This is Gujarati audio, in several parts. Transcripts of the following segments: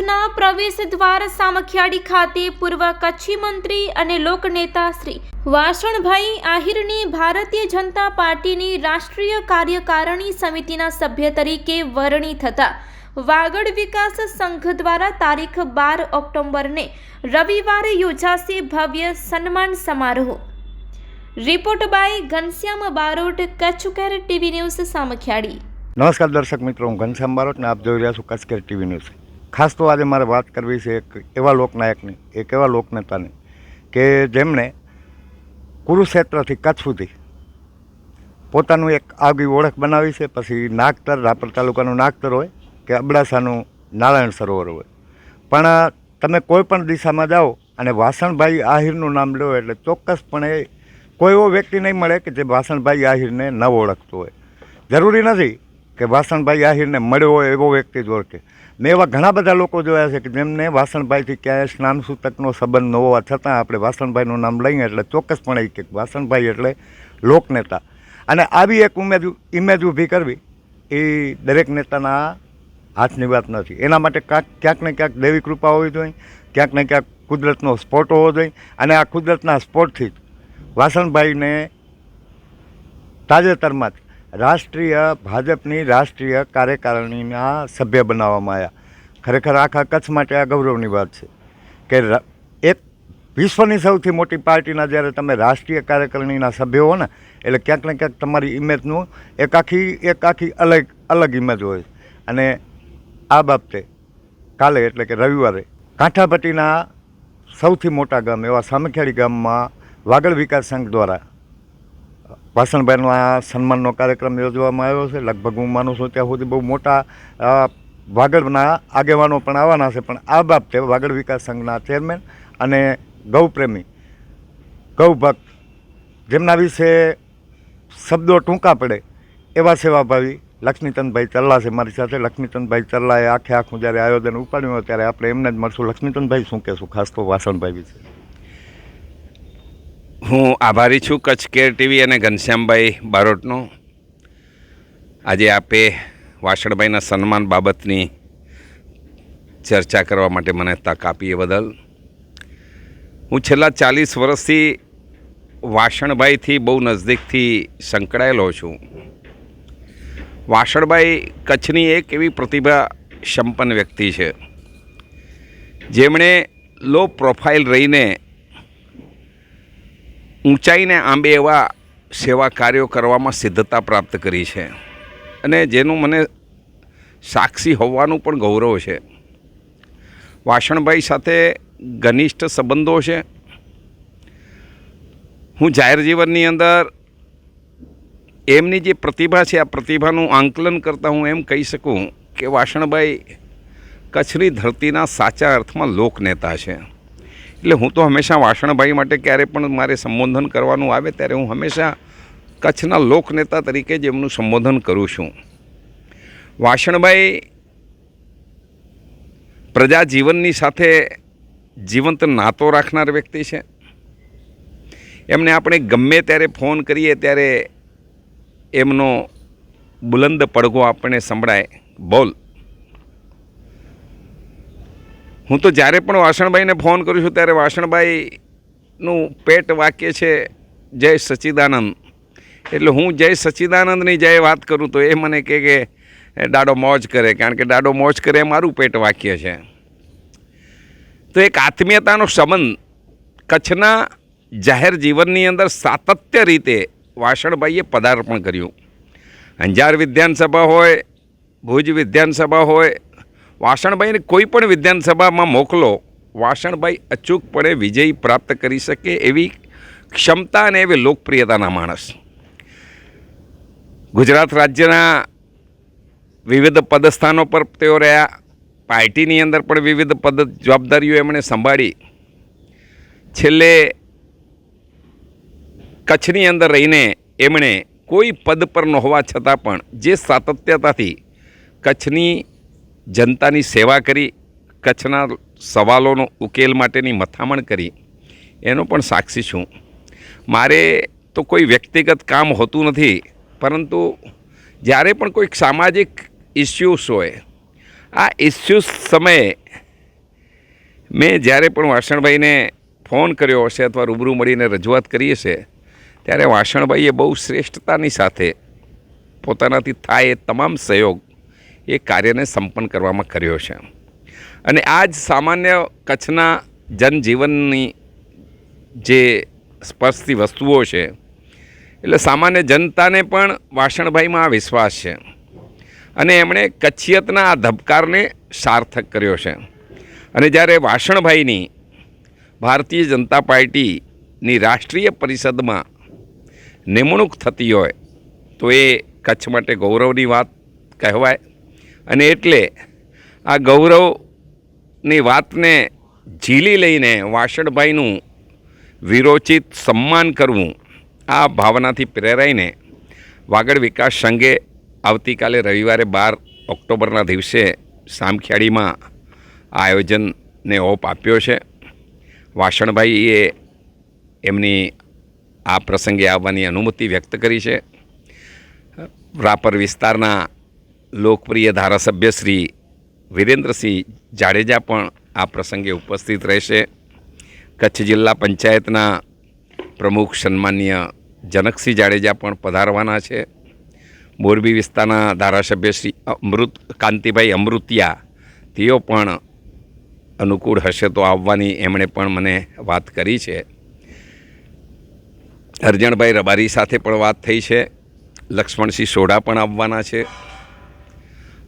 કચ્છના પ્રવેશ દ્વાર સામખિયાળી ખાતે પૂર્વ કચ્છી મંત્રી અને લોકનેતા શ્રી વાસણભાઈ આહિરની ભારતીય જનતા પાર્ટીની રાષ્ટ્રીય કાર્યકારિણી સમિતિના સભ્ય તરીકે વરણી થતા વાગડ વિકાસ સંઘ દ્વારા તારીખ બાર ઓક્ટોબરને રવિવારે યોજાશે ભવ્ય સન્માન સમારોહ. Report by Ghanshyam Barot, Kutch care TV news Samakhiyali. નમસ્કાર દર્શક મિત્રો, હું ઘનશ્યામ બારોટ ને આપ જોઈ રહ્યા છો કચ્છકેર ટીવી ન્યૂઝ. ખાસ તો આજે મારે વાત કરવી છે એક એવા લોકનાયકની, એક એવા લોકનેતાની કે જેમણે કુરુક્ષેત્રથી કચ્છ સુધી પોતાનું એક આગવી ઓળખ બનાવી છે, પછી નાગતર, રાપર તાલુકાનું નાગતર હોય કે અબડાસાનું નારાયણ સરોવર હોય. પણ તમે કોઈ પણ દિશામાં જાઓ અને વાસણભાઈ આહિરનું નામ લો એટલે ચોક્કસપણે કોઈ એવો વ્યક્તિ નહીં મળે કે જે વાસણભાઈ આહિરને ન ઓળખતો હોય. જરૂરી નથી કે વાસણભાઈ આહિરને મળ્યો હોય એવો વ્યક્તિ જ ઓળખે મેં એવા ઘણા બધા લોકો જોયા છે કે જેમને વાસણભાઈથી ક્યાંય સ્નાન સૂતકનો સંબંધ ન હોવા છતાં આપણે વાસણભાઈનું નામ લઈએ એટલે ચોક્કસપણે કે વાસણભાઈ એટલે લોકનેતા. અને આવી એક ઉમેદ ઇમેજ ઊભી કરવી એ દરેક નેતાના હાથની વાત નથી. એના માટે કાંક ક્યાંક ને ક્યાંક દેવી કૃપા હોવી જોઈએ, ક્યાંક ને ક્યાંક કુદરતનો સ્પોટ હોવો જોઈએ અને આ કુદરતના સ્પોટથી જ વાસણભાઈને તાજેતરમાં જ રાષ્ટ્રીય, ભાજપની રાષ્ટ્રીય કાર્યકારિણીના સભ્ય બનાવવામાં આવ્યા. ખરેખર આખા કચ્છ માટે આ ગૌરવની વાત છે કે એક વિશ્વની સૌથી મોટી પાર્ટીના જ્યારે તમે રાષ્ટ્રીય કાર્યકારિણીના સભ્ય હો ને, એટલે ક્યાંક ને ક્યાંક તમારી ઇમેજનું એક આખી એક આખી અલગ અલગ ઇમેજ હોય. અને આ બાબતે કાલે એટલે કે રવિવારે કાંઠાપટ્ટીના સૌથી મોટા ગામ એવા સામખેડી ગામમાં વાગડ વિકાસ સંઘ દ્વારા વાસણભાઈના સન્માનનો કાર્યક્રમ યોજવામાં આવ્યો છે. લગભગ હું માનું છું ત્યાં સુધી બહુ મોટા વાગડના આગેવાનો પણ આવવાના છે, પણ આ બાબતે વાગડ વિકાસ સંઘના ચેરમેન અને ગૌપ્રેમી. ગૌભક્ત, જેમના વિશે શબ્દો ટૂંકા પડે એવા સેવાભાવી લક્ષ્મીચંદભાઈ ચલ્લા છે મારી સાથે. લક્ષ્મીચંદભાઈ ચલ્લાએ આખે આખું જ્યારે આયોજન ઉપાડ્યું ત્યારે આપણે એમને જ મળશું. લક્ષ્મીચંદભાઈ શું કહેશું? ખાસ તો વાસણભાઈ વિશે. હું આભારી છું કચ્છ કેર ટીવી અને ઘનશ્યામભાઈ બારોટનો. આજે આપે વાસણભાઈના સન્માન બાબતની ચર્ચા કરવા માટે મને તક આપી એ બદલ. હું છેલ્લા ચાલીસ વર્ષથી વાસણભાઈથી બહુ નજદીકથી સંકળાયેલો છું. વાસણભાઈ કચ્છની એક એવી પ્રતિભા સંપન્ન વ્યક્તિ છે. જેમણે લો પ્રોફાઇલ રહીને ઊંચાઈને આંબે એવા સેવા કાર્યો કરવામાં સિદ્ધતા પ્રાપ્ત કરી છે. અને જેનું મને સાક્ષી હોવાનું પણ ગૌરવ છે. વાસણભાઈ સાથે ઘનિષ્ઠ સંબંધો છે. હું જાહેર જીવનની અંદર એમની જે પ્રતિભા છે, આ પ્રતિભાનું આંકલન કરતાં હું એમ કહી શકું કે વાસણભાઈ કચ્છની ધરતીના સાચા અર્થમાં લોકનેતા છે. એટલે હું તો હંમેશા વાસણભાઈ માટે ક્યારે પણ મારે સંબોધન કરવાનું આવે, ત્યારે હું હંમેશા કચ્છના લોકનેતા તરીકે જ એમનું સંબોધન કરું છું. વાસણભાઈ પ્રજા જીવનની સાથે જીવંત નાતો રાખનાર વ્યક્તિ છે. એમને આપણે ગમે ત્યારે ફોન કરીએ ત્યારે એમનો બુલંદ પડઘો આપણને સંભળાય. બોલ. હું તો જ્યારે પણ વાસણભાઈને ફોન કરું છું, ત્યારે વાસણભાઈનું પેટ વાક્ય છે, જય સચ્ચિદાનંદ એટલે હું જય સચ્ચિદાનંદની જય વાત કરું, તો એ મને કહે કે, દાડો મોજ કરે. કારણ કે દાડો મોજ કરે એ મારું પેટ વાક્ય છે. તો એક આત્મીયતાનો સંબંધ કચ્છના જાહેર જીવનની અંદર સાતત્ય રીતે વાસણભાઈએ પદાર્પણ કર્યું. અંજાર વિધાનસભા હોય, ભુજ વિધાનસભા હોય વાસણભાઈને કોઈ પણ વિધાનસભામાં મોકલો, વાસણભાઈ અચૂકપણે વિજય પ્રાપ્ત કરી શકે એવી ક્ષમતા અને એવી લોકપ્રિયતાના માણસ. ગુજરાત રાજ્યના વિવિધ પદસ્થાનો પર તેઓ રહ્યા, પાર્ટીની અંદર પણ વિવિધ પદ જવાબદારીઓ એમણે સંભાળી. છેલ્લે કચ્છની અંદર રહીને એમણે કોઈ પદ પર ન હોવા છતાં પણ જે સાતત્યતાથી કચ્છની જનતાની સેવા કરી, કચ્છના સવાલોનો ઉકેલ માટેની મથામણ કરી, એનો પણ સાક્ષી છું. મારે તો કોઈ વ્યક્તિગત કામ હોતું નથી, પરંતુ જ્યારે પણ કોઈક સામાજિક ઇસ્યુસ હોય, આ ઇસ્યુસ સમયે મેં જ્યારે પણ વાસણભાઈને ફોન કર્યો હશે અથવા રૂબરૂ મળીને રજૂઆત કરી હશે ત્યારે વાસણભાઈએ બહુ શ્રેષ્ઠતાની સાથે પોતાનાથી થાય એ તમામ સહયોગ એ કાર્યને સંપન્ન કરવામાં કર્યો છે. અને આ જ સામાન્ય કચ્છના જનજીવનની જે સ્પર્શતી વસ્તુઓ છે, એટલે સામાન્ય જનતાને પણ વાસણભાઈમાં આ વિશ્વાસ છે. અને એમણે કચ્છિયતના આ ધબકારને સાર્થક કર્યો છે. અને જ્યારે વાસણભાઈની ભારતીય જનતા પાર્ટીની રાષ્ટ્રીય પરિષદમાં નિમણૂક થતી હોય, તો એ કચ્છ માટે ગૌરવની વાત કહેવાય. અને એટલે આ ગૌરવની વાતને ઝીલી લઈને વાસણભાઈનું વિરોચિત સન્માન કરવું આ ભાવનાથી પ્રેરાઈને વાગડ વિકાસ સંઘે આવતીકાલે રવિવારે બાર ઓક્ટોબરના દિવસે સામખિયાળીમાં આ આયોજનને ઓપ આપ્યો છે. વાસણભાઈએ એમની આ પ્રસંગે આવવાની અનુમતિ વ્યક્ત કરી છે. રાપર વિસ્તારના લોકપ્રિય ધારાસભ્ય શ્રી વિરેન્દ્રસિંહ જાડેજા પણ આ પ્રસંગે ઉપસ્થિત રહેશે. કચ્છ જિલ્લા પંચાયતના પ્રમુખ સન્માન્ય જનકસિંહ જાડેજા પણ પધારવાના છે. મોરબી વિસ્તારના ધારાસભ્ય શ્રી અમૃત, કાંતિભાઈ અમૃતિયા તેઓ પણ અનુકૂળ હશે તો આવવાની એમણે પણ મને વાત કરી છે. અરજણભાઈ રબારી સાથે પણ વાત થઈ છે. લક્ષ્મણસિંહ સોઢા પણ આવવાના છે.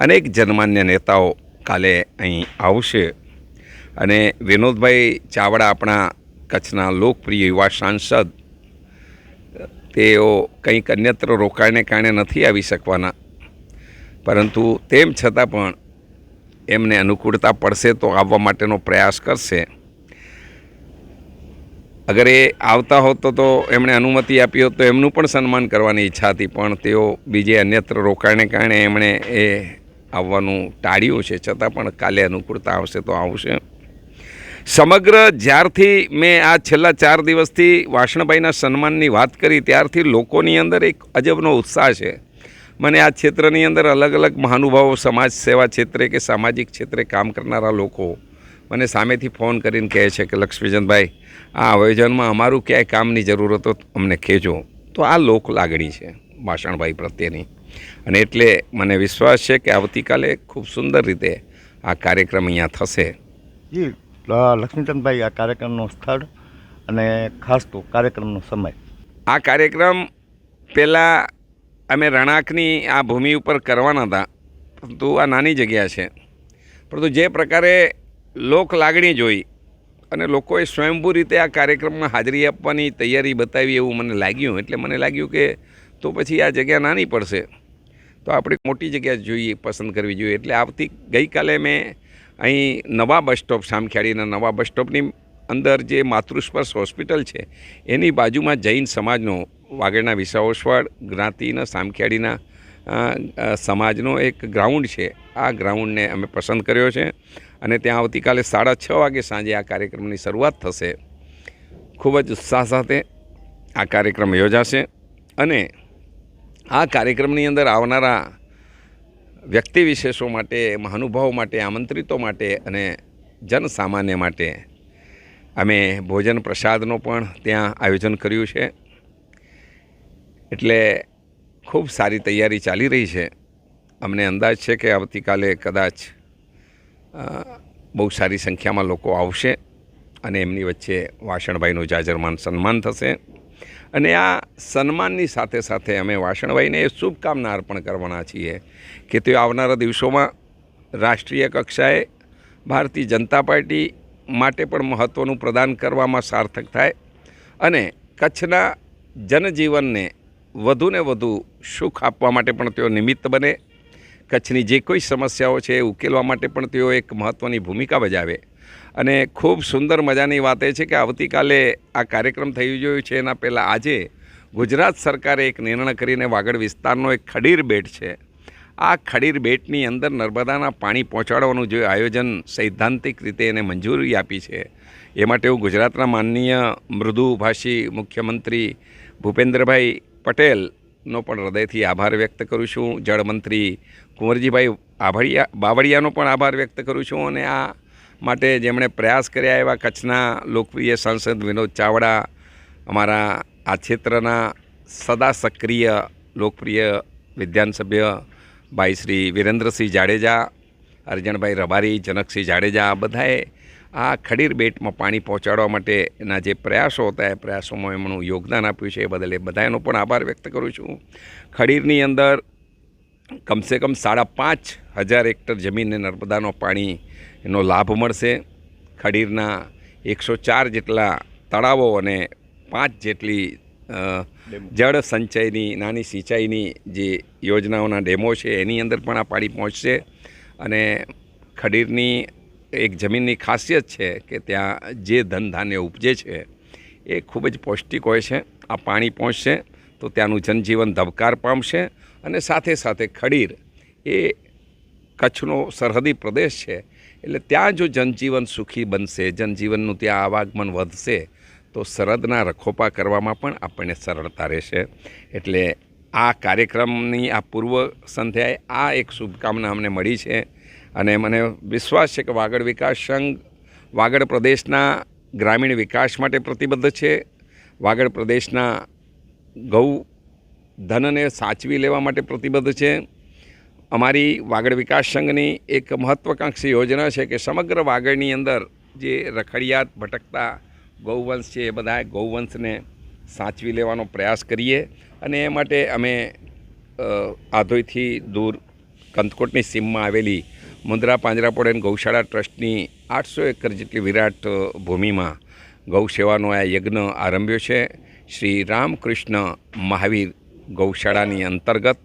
અનેક જનમાન્ય નેતાઓ કાલે અહીં આવશે. અને વિનોદભાઈ ચાવડા આપણા કચ્છના લોકપ્રિય યુવા સાંસદ, તેઓ કંઈક અન્યત્ર રોકાણને કારણે નથી આવી શકવાના. પરંતુ તેમ છતાં પણ એમને અનુકૂળતા પડશે તો આવવા માટેનો પ્રયાસ કરશે. અગર એ આવતા હોત તો એમણે અનુમતિ આપી હોત તો એમનું પણ સન્માન કરવાની ઈચ્છા હતી, પણ તેઓ બીજે અન્યત્ર રોકાણને કારણે એમણે એ આવવાનું ટાળ્યું છે. છતાં પણ કાલે અનુકૂળતા આવશે તો આવશે. સમગ્ર જ્યારથી મેં આ છેલ્લા ચાર દિવસથી વાસણભાઈના સન્માનની વાત કરી, ત્યારથી લોકોની અંદર એક અજબનો ઉત્સાહ છે. મને આ ક્ષેત્રની અંદર અલગ અલગ મહાનુભાવો, સમાજ સેવા ક્ષેત્રે કે સામાજિક ક્ષેત્રે કામ કરનારા લોકો મને સામેથી ફોન કરીને કહે છે કે લક્ષ્મીચંદભાઈ આ આયોજનમાં અમારું ક્યાંય કામની જરૂર હતો અમને કહેજો તો આ લોક લાગણી છે વાસણભાઈ પ્રત્યેની. અને એટલે મને વિશ્વાસ છે કે આવતીકાલે ખૂબ સુંદર રીતે આ કાર્યક્રમ અહીંયા થશે. જી લક્ષ્મીચંદભાઈ આ કાર્યક્રમનું સ્થળ અને ખાસ તો કાર્યક્રમનો સમય. આ કાર્યક્રમ પહેલાં અમે રણાકની આ ભૂમિ ઉપર કરવાના હતા પરંતુ આ નાની જગ્યા છે. પરંતુ જે પ્રકારે લોક લાગણી જોઈ અને લોકોએ સ્વયંભૂ રીતે આ કાર્યક્રમમાં હાજરી આપવાની તૈયારી બતાવી એવું મને લાગ્યું એટલે મને લાગ્યું કે તો પછી આ જગ્યા નાની પડશે. તો આપણે મોટી જગ્યા જોઈએ, પસંદ કરવી જોઈએ. એટલે આવતી ગઈકાલે મેં અહીં નવા બસ સ્ટોપ સામખિયાળીના નવા બસ સ્ટોપની અંદર જે માતૃસ્પર્શ હોસ્પિટલ છે, એની બાજુમાં જૈન સમાજનો વાગડના વિસાવસવાડ, જ્ઞાતિના સામખિયાળીના સમાજનો એક ગ્રાઉન્ડ છે. આ ગ્રાઉન્ડને અમે પસંદ કર્યો છે અને ત્યાં આવતીકાલે સાડા છ વાગે સાંજે આ કાર્યક્રમની શરૂઆત થશે. ખૂબ જ ઉત્સાહ સાથે આ કાર્યક્રમ યોજાશે અને આ કાર્યક્રમની અંદર આવનારા વ્યક્તિ વિશેષો માટે, મહાનુભાવો માટે, આમંત્રિતો માટે અને જનસામાન્ય માટે અમે ભોજન પ્રસાદનો પણ ત્યાં આયોજન કર્યું છે. એટલે ખૂબ સારી તૈયારી ચાલી રહી છે. અમને અંદાજ છે કે આવતીકાલે કદાચ બહુ સારી સંખ્યામાં લોકો આવશે અને એમની વચ્ચે વાસણભાઈનું જાજરમાન સન્માન થશે. અને આ સન્માનની સાથે સાથે અમે વાસણભાઈને શુભકામના અર્પણ કરવાના છીએ કે તે આવનારા દિવસોમાં રાષ્ટ્રીય કક્ષાએ ભારતીય જનતા પાર્ટી માટે પણ મહત્ત્વનું પ્રદાન કરવામાં સાર્થક થાય અને કચ્છના જનજીવનને વધુને વધુ સુખ આપવા માટે પણ તેઓ નિમિત્ત બને. કચ્છની જે કોઈ સમસ્યાઓ છે એ ઉકેલવા માટે પણ તેઓ એક મહત્ત્વની ભૂમિકા બજાવે અને ખૂબ સુંદર મજાની વાત એ છે કે આવતીકાલે આ કાર્યક્રમ થઈ રહ્યો છે. એના પહેલાં આજે ગુજરાત સરકારે એક નિર્ણય કરીને વાગડ વિસ્તારનો એક ખડીર બેટ છે. આ ખડીર બેટની અંદર નર્મદાના પાણી પહોંચાડવાનું જે આયોજન સૈદ્ધાંતિક રીતે એને મંજૂરી આપી છે. એ માટે હું ગુજરાતના માનનીય મૃદુભાષી મુખ્યમંત્રી ભૂપેન્દ્રભાઈ પટેલનો પણ હૃદયથી આભાર વ્યક્ત કરું છું. જળમંત્રી કુંવરજીભાઈ આભળિયા બાવળિયાનો પણ આભાર વ્યક્ત કરું છું અને આ માટે જેમણે પ્રયાસ કર્યા એવા કચ્છના લોકપ્રિય સાંસદ વિનોદ ચાવડા, અમારા આ ક્ષેત્રના સદા સક્રિય લોકપ્રિય વિધાનસભ્ય ભાઈ શ્રી વિરેન્દ્રસિંહ જાડેજા અરજણભાઈ રબારી, જનકસિંહ જાડેજા, આ બધાએ આ ખડીર બેટમાં પાણી પહોંચાડવા માટેના જે પ્રયાસો હતા, એ પ્રયાસોમાં એમનું યોગદાન આપ્યું છે. એ બદલે બધાનો પણ આભાર વ્યક્ત કરું છું. ખડીરની અંદર કમસે કમ સાડા પાંચ હજાર હેક્ટર જમીનને નર્મદાનો પાણીનો લાભ મળશે. ખડીરના એકસો ચાર જેટલા તળાવો અને પાંચ જેટલી જળ સંચયની, નાની સિંચાઈની જે યોજનાઓના ડેમો છે, એની અંદર પણ આ પાણી પહોંચશે. અને ખડીરની એક જમીનની ખાસિયત છે કે ત્યાં જે ધન ધાન્ય ઉપજે છે, એ ખૂબ જ પૌષ્ટિક હોય છે. આ પાણી પહોંચશે તો ત્યાંનું જનજીવન ધબકાર પામશે અને સાથે સાથે ખડીર એ કચ્છનો સરહદી પ્રદેશ છે. એટલે ત્યાં જો જનજીવન સુખી બનશે, જનજીવનનું ત્યાં આવાગમન વધશે, તો સરહદના રખોપા કરવામાં પણ આપણને સરળતા રહેશે. એટલે આ કાર્યક્રમની આ પૂર્વ સંધ્યાએ આ એક શુભકામના અમને મળી છે. અને મને વિશ્વાસ છે કે વાગડ વિકાસ સંઘ વાગડ પ્રદેશના ગ્રામીણ વિકાસ માટે પ્રતિબદ્ધ છે. વાગડ પ્રદેશના ગૌ ધનને સાચવી લેવા માટે પ્રતિબદ્ધ છે. અમારી વાગડ વિકાસ સંઘની એક મહત્વાકાંક્ષી યોજના છે કે સમગ્ર વાગડની અંદર જે રખડિયાત, ભટકતા ગૌવંશ છે, એ બધા ગૌવંશને સાચવી લેવાનો પ્રયાસ કરીએ અને એ માટે અમે આધોઈથી દૂર કંથકોટની સીમમાં આવેલી મુંદ્રા પાંજરાપોળ ગૌશાળા ટ્રસ્ટની આઠસો એકર જેટલી વિરાટ ભૂમિમાં ગૌ સેવાનો આ યજ્ઞ આરંભ્યો છે. શ્રી રામકૃષ્ણ મહાવીર ગૌશાળાની અંતર્ગત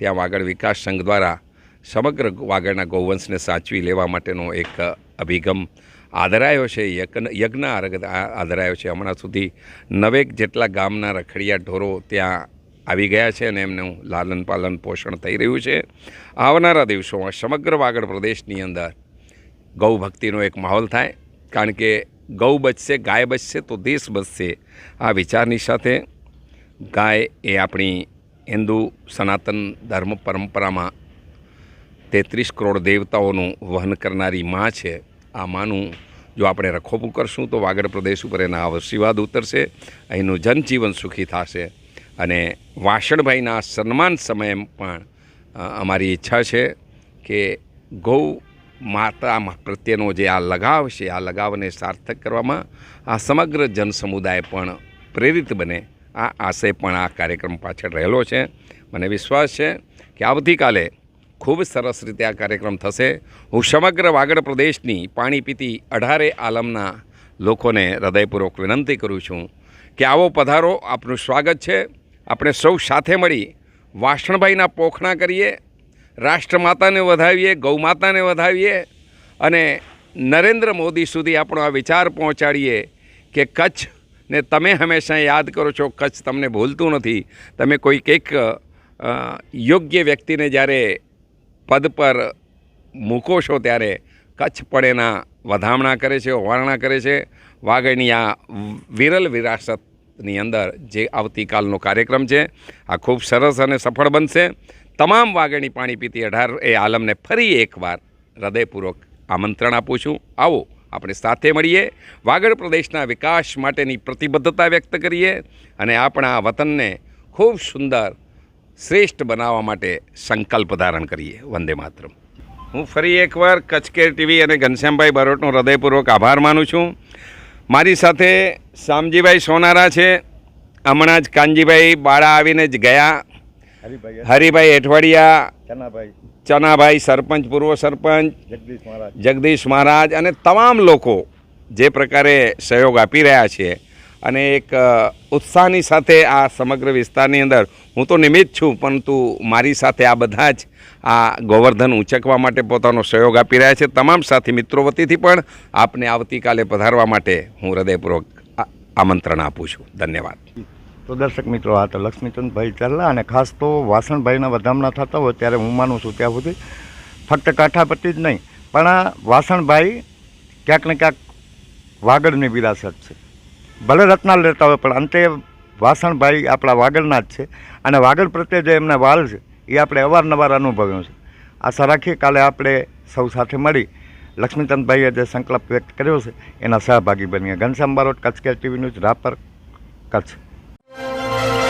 ત્યાં વાગડ વિકાસ સંઘ દ્વારા સમગ્ર વાગડના ગૌવંશને સાચવી લેવા માટેનો એક અભિગમ આદરાયો છે. યજ્ઞ આદરાયો છે. હમણાં સુધી નવેક જેટલા ગામના રખડિયા ઢોરો ત્યાં આવી ગયા છે અને એમનું લાલન પાલન પોષણ થઈ રહ્યું છે. આવનારા દિવસોમાં સમગ્ર વાગડ પ્રદેશની અંદર ગૌ ભક્તિનો એક માહોલ થાય. કારણ કે ગૌ બચશે, ગાય બચશે તો દેશ બચશે. આ વિચારની સાથે ગાય એ આપણી હિન્દુ સનાતન ધર્મ પરંપરામાં તેત્રીસ કરોડ દેવતાઓનું વહન કરનારી માં છે. આ માનું જો આપણે રખોપું કરશું તો વાગડ પ્રદેશ ઉપર એના આશીર્વાદ ઉતરશે, અહીંનું જનજીવન સુખી થશે અને વાસણભાઈના સન્માન સમયે પણ અમારી ઈચ્છા છે કે ગૌ માતા પ્રત્યેનો જે આ લગાવ છે, આ લગાવને સાર્થક કરવામાં આ સમગ્ર જન સમુદાય પણ પ્રેરિત બને આ આશય પણ આ કાર્યક્રમ પાછળ રહેલો છે. મને વિશ્વાસ છે કે આવતીકાલે ખૂબ સરસ રીતે આ કાર્યક્રમ થશે. હું સમગ્ર વાગડ પ્રદેશની પાણી પીતી અઢારે આલમના લોકોને હૃદયપૂર્વક વિનંતી કરું છું કે આવો પધારો. આપનું સ્વાગત છે. આપણે સૌ સાથે મળી વાસણભાઈના પોખણા કરીએ, રાષ્ટ્રમાતાને વધાવીએ, ગૌમાતાને વધાવીએ અને નરેન્દ્ર મોદી સુધી આપણો આ વિચાર પહોંચાડીએ કે કચ્છ ને તમે હંમેશા યાદ કરો છો, કચ્છ તમને ભૂલતું નથી. તમે કોઈક એક યોગ્ય વ્યક્તિને જ્યારે પદ પર મૂકો છો ત્યારે કચ્છ પડેના વધામણા કરે છે વર્ણના કરે છે. વાગડની આ વિરલ વિરાસતની અંદર જે આવતીકાલનો કાર્યક્રમ છે, આ ખૂબ સરસ અને સફળ બનશે. તમામ વાગણી પાણી પીતી અઢાર એ આલમને ફરી એકવાર હૃદયપૂર્વક આમંત્રણ આપું છું. આવો. આપણે સાથે મળીએ વાગડ પ્રદેશના વિકાસ માટેની પ્રતિબદ્ધતા વ્યક્ત કરીએ અને આપણા વતનને ખૂબ સુંદર શ્રેષ્ઠ બનાવવા માટે સંકલ્પ ધારણ કરીએ. વંદે માતરમ. હું ફરી એકવાર કચ્છ કેર ટીવી અને ઘનશ્યામભાઈ બારોટનો હૃદયપૂર્વક આભાર માનું છું. મારી સાથે શામજીભાઈ સોનારા છે. હમણાં જ કાનજીભાઈ બાળા આવીને જ ગયા. હરિભાઈ હરિભાઈ એઠવાડિયા ચનાભાઈ ચનાભાઈ સરપંચ પૂર્વ સરપંચ જગદીશ મહારાજ. જગદીશ મહારાજ અને તમામ લોકો જે પ્રકારે સહયોગ આપી રહ્યા છે અને એક ઉત્સાહની સાથે આ સમગ્ર વિસ્તારની અંદર હું તો નિમિત્ત છું પરંતુ મારી સાથે આ બધા જ આ ગોવર્ધન ઉંચકવા માટે પોતાનો સહયોગ આપી રહ્યા છે. તમામ સાથી મિત્રો વતીથી પણ આપને આવતીકાલે પધારવા માટે હું હૃદયપૂર્વક આમંત્રણ આપું છું. ધન્યવાદ. તો દર્શક મિત્રો, આ તો લક્ષ્મીચંદભાઈ ચાલ્લા અને ખાસ તો વાસણભાઈના વધામણા થતા હોય ત્યારે હું માનું છું ત્યાં સુધી ફક્ત કાંઠાપટ્ટી જ નહીં, પણ વાસણભાઈ ક્યાંક ને ક્યાંક વાગડની વિરાસત છે. ભલે રત્નાલ રહેતા હોય, પણ અંતે વાસણભાઈ આપણા વાગડના જ છે અને વાગડ પ્રત્યે જે એમના વાલ છે, એ આપણે અવારનવાર અનુભવ્યું છે. આશા રાખીએ કાલે આપણે સૌ સાથે મળી લક્ષ્મીચંદભાઈએ જે સંકલ્પ વ્યક્ત કર્યો છે, એના સહભાગી બનીએ Ghanshyam Barot, Kutch care TV news, Rapar, Kutch. Thank you.